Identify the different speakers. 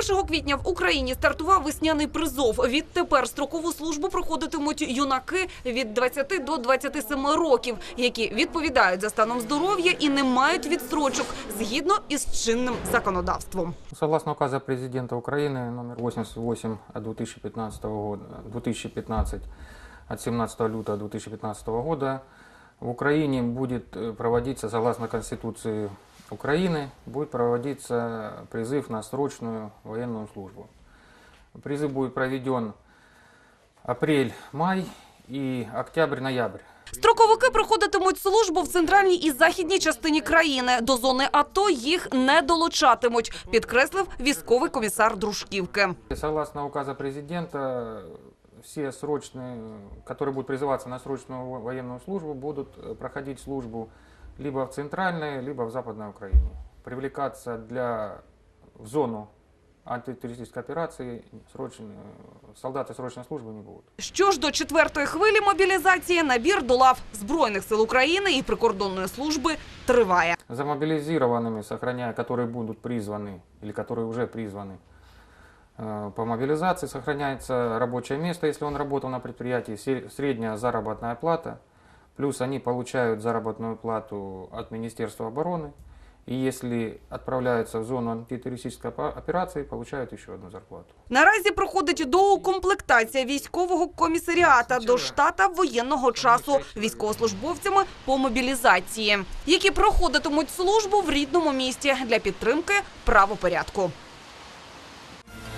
Speaker 1: 1 квітня в Україні стартував весняний призов. Відтепер строкову службу проходитимуть юнаки від 20 до 27 років, які відповідають за станом здоров'я і не мають відстрочок згідно із чинним законодавством.
Speaker 2: Согласно указа президента Украины номер 88 от 2015 года, 2015 от 17 лютого 2015 года в Украине будет э, проводиться, согласно Конституции Украины, будет проводиться призыв на срочную военную службу. Призыв будет проведен апрель-май и октябрь-ноябрь.
Speaker 1: Строковики проходитимуть службу в центральній і західній частині країни. До зони АТО їх не долучатимуть, підкреслив військовий комісар Дружківки.
Speaker 2: Согласно указа президента, все срочные, которые будут призываться на срочную во- военную службу, будут э, проходить службу либо в центральной, либо в западной Украине. Привлекаться для, в зону антитеррористической операции срочно, солдаты срочной службы не будут.
Speaker 1: Що ж до четвертої хвилі мобілізації, набір до лав Збройних сил України і прикордонної служби триває.
Speaker 2: За мобилизированными, сохраняя, которые будут призваны или которые уже призваны э, по мобилизации, сохраняется рабочее место, если он работал на предприятии, се- средняя заработная плата, плюс они получают заработную плату от Министерства обороны, и если отправляются в зону антитеррористической опа- операции, получают еще одну зарплату.
Speaker 1: Наразі проходить доукомплектація військового комісаріата до штата воєнного часу військовослужбовцями по мобілізації, які проходитимуть службу в рідному місті для підтримки правопорядку.